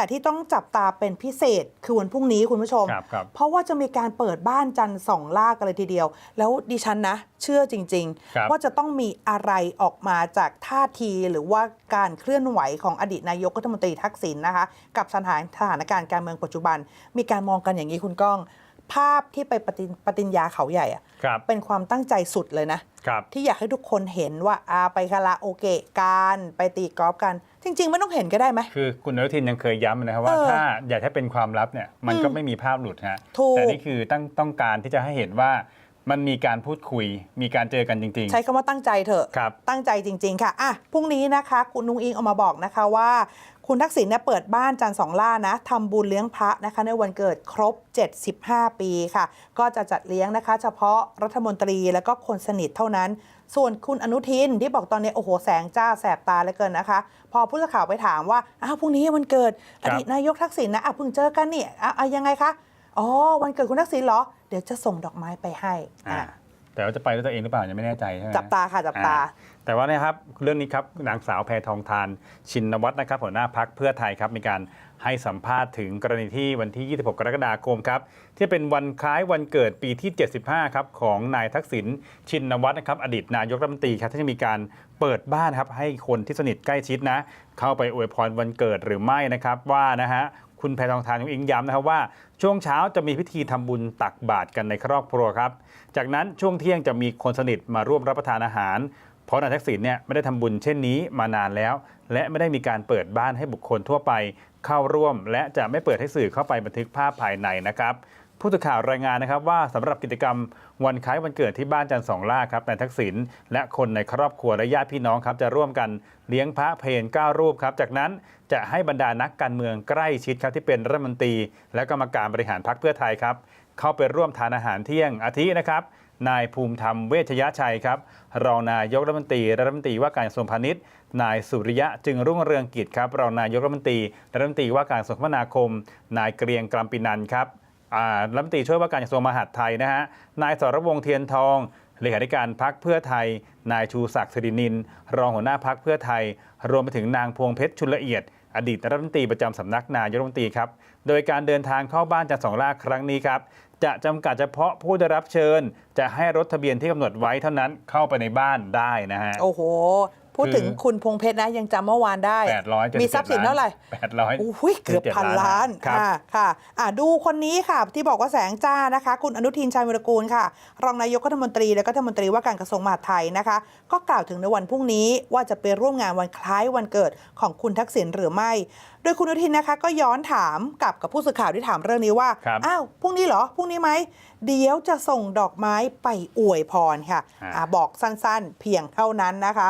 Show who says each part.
Speaker 1: แต่ที่ต้องจับตาเป็นพิเศษคือวันพรุ่งนี้คุณผู้ชม
Speaker 2: ครับครับ
Speaker 1: เพราะว่าจะมีการเปิดบ้านจันทร์สองล่ากันเลยทีเดียว แล้วดิฉันนะ เชื่อจริง
Speaker 2: ครับ
Speaker 1: ๆ ว่าจะต้องมีอะไรออกมาจากท่าทีหรือว่าการเคลื่อนไหวของอดีตนายกรัฐมนตรีทักษิณนะคะ กับสถานสถานการณ์การเมืองปัจจุบัน มีการมองกันอย่างนี้คุณก้อง ภาพที่ไปปฏิปฏิญญาเขาใหญ่อะ
Speaker 2: ครับ
Speaker 1: เป็นความตั้งใจสุดเลยนะ
Speaker 2: ครับ
Speaker 1: ที่อยากให้ทุกคนเห็นว่าอาไปคาราโอเกะกันไปตีกอล์ฟกัน จริง ๆ ไม่ต้องเห็นก็ได้ไหม
Speaker 2: คือคุณอนุทินยังเคยย้ำนะครับว่า
Speaker 1: เออ
Speaker 2: ถ้าอยากให้เป็นความลับเนี่ยมันก็
Speaker 1: อืม
Speaker 2: ไม่มีภาพหลุดฮะ
Speaker 1: ถูก
Speaker 2: แต่นี่คือตั้งต้องการที่จะให้เห็นว่ามันมีการพูดคุย มีการเจอกันจริง
Speaker 1: ใช้คำว่าตั้งใจเถอะ
Speaker 2: ครับ
Speaker 1: ตั้งใจจริง ๆ ค่ะ อะ พรุ่งนี้นะคะ คุณนุ้งอิงออกมาบอกนะคะว่า คุณทักษิณเนี่ยเปิดบ้านจันทร์สองล่านะทำบุญเลี้ยงพระนะคะในวันเกิดครบ 75 ปีค่ะ ก็จะจัดเลี้ยงนะคะ เฉพาะรัฐมนตรีแล้วก็คนสนิทเท่านั้น ส่วนคุณอนุทินที่บอกตอนนี้โอ้โหแสงจ้าแสบตาเหลือเกินนะคะ พอผู้สื่อข่าวไปถามว่าอ้าวพรุ่งนี้วันเกิด
Speaker 2: ค
Speaker 1: อ
Speaker 2: รับ
Speaker 1: ดีตนายกทักษิณนะอะเพิ่งเจอกันนี่อะอะยังไงคะอ๋อวันเกิดคุณทักษิณเหรอ เดี๋ยวจะส่งดอกไม้ไปให้
Speaker 2: อ่า
Speaker 1: อะ
Speaker 2: แต่ว่าจะไปด้วยตัวเองหรือเปล่ายังไม่แน่ใจใช่ไหม
Speaker 1: จับตาค่ะจับตา
Speaker 2: อ่แต่ว่านะครับเรื่องนี้ครับนางสาวแพทองทานชินวัตรนะครับหัวหน้าพักเพื่อไทยครับมีการให้สัมภาษณ์ถึงกรณีที่วันที่ 26 กรกฎาคมครับที่เป็นวันคล้ายวันเกิดปีที่ 75 ครับของนายทักษิณชินวัตรนะครับอดีตนายกรัฐมนตรีครับที่จะมีการเปิดบ้านครับให้คนที่สนิทใกล้ชิดนะ เข้าไปอวยพรวันเกิดหรือไม่นะครับว่านะฮะ คุณแพทองทานนุ้งอิงย้ำนะครับว่า ช่วงเช้าจะมีพิธีทำบุญตักบาตรกันในครอบครัวครับ จากนั้นช่วงเที่ยงจะมีคนสนิทมาร่วมรับประทานอาหาร เพราะนายทักษิณเนี่ยไม่ได้ทำบุญเช่นนี้มานานแล้ว และไม่ได้มีการเปิดบ้านให้บุคคลทั่วไปเข้าร่วม และจะไม่เปิดให้สื่อเข้าไปบันทึกภาพภายในนะครับ ผู้สื่อข่าวรายงานนะครับว่าสำหรับกิจกรรมวันคล้ายวันเกิดที่บ้านจันทร์สองล่าครับนายทักษิณและคนในครอบครัวและญาติพี่น้องครับจะร่วมกันเลี้ยงพระเพลเก้ารูปครับ จากนั้นจะให้บรรดานักการเมืองใกล้ชิดครับที่เป็นรัฐมนตรี และกรรมการบริหารพรรคเพื่อไทยครับ เข้าไปร่วมทานอาหารเที่ยงอาทินะครับนายภูมิธรรมเวชยชัยครับ รองนายกรัฐมนตรีรัฐมนตรีว่าการกระทรวงพาณิชย์ นายสุริยะจึงรุ่งเรืองกิจครับรองนายกรัฐมนตรีรัฐมนตรีว่าการกระทรวงคมนาคม นายเกรียงกลัมปินันครับ รัฐมนตรีช่วยว่าการกระทรวงมหาดไทยนะฮะ นายสรวงเทียนทองเลขาธิการพักเพื่อไทย นายชูศักดิ์สิรินิน รองหัวหน้าพักเพื่อไทย รวมไปถึงนางพวงเพชรชุนละเอียด อดีตรัฐมนตรีประจำสำนักนายกรัฐมนตรีครับ โดยการเดินทางเข้าบ้านจันทร์สองล่าครั้งนี้ครับ จะจำกัดเฉพาะผู้ได้รับเชิญ จะให้รถทะเบียนที่กำหนดไว้เท่านั้นเข้าไปในบ้านได้นะฮะ
Speaker 1: โอ้โห พูดถึงคุณพงเพชรนะยังจำเมื่อวานได้
Speaker 2: 800
Speaker 1: มีทรัพย์สินเท่าไหร่
Speaker 2: 800
Speaker 1: อุ้ยเกือบพันล้าน
Speaker 2: ครับ
Speaker 1: ค่ะค่ะอะดูคนนี้ค่ะ ที่บอกว่าแสงจ้านะคะ คุณอนุทินชาญวิรกูลค่ะ รองนายกรัฐมนตรีและก็รัฐมนตรีว่าการกระทรวงมหาดไทยนะคะ ก็กล่าวถึงในวันพรุ่งนี้ว่าจะไปร่วมงานวันคล้ายวันเกิดของคุณทักษิณหรือไม่ โดยคุณอนุทินนะคะก็ย้อนถามกลับกับผู้สื่อข่าวที่ถามเรื่องนี้ว่า
Speaker 2: ครับ
Speaker 1: อ้าวพรุ่งนี้เหรอพรุ่งนี้ไหมเดี๋ยวจะส่งดอกไม้ไปอวยพรค่ะ
Speaker 2: อ่า
Speaker 1: อะบอกสั้นๆ เพียงเท่านั้นนะคะ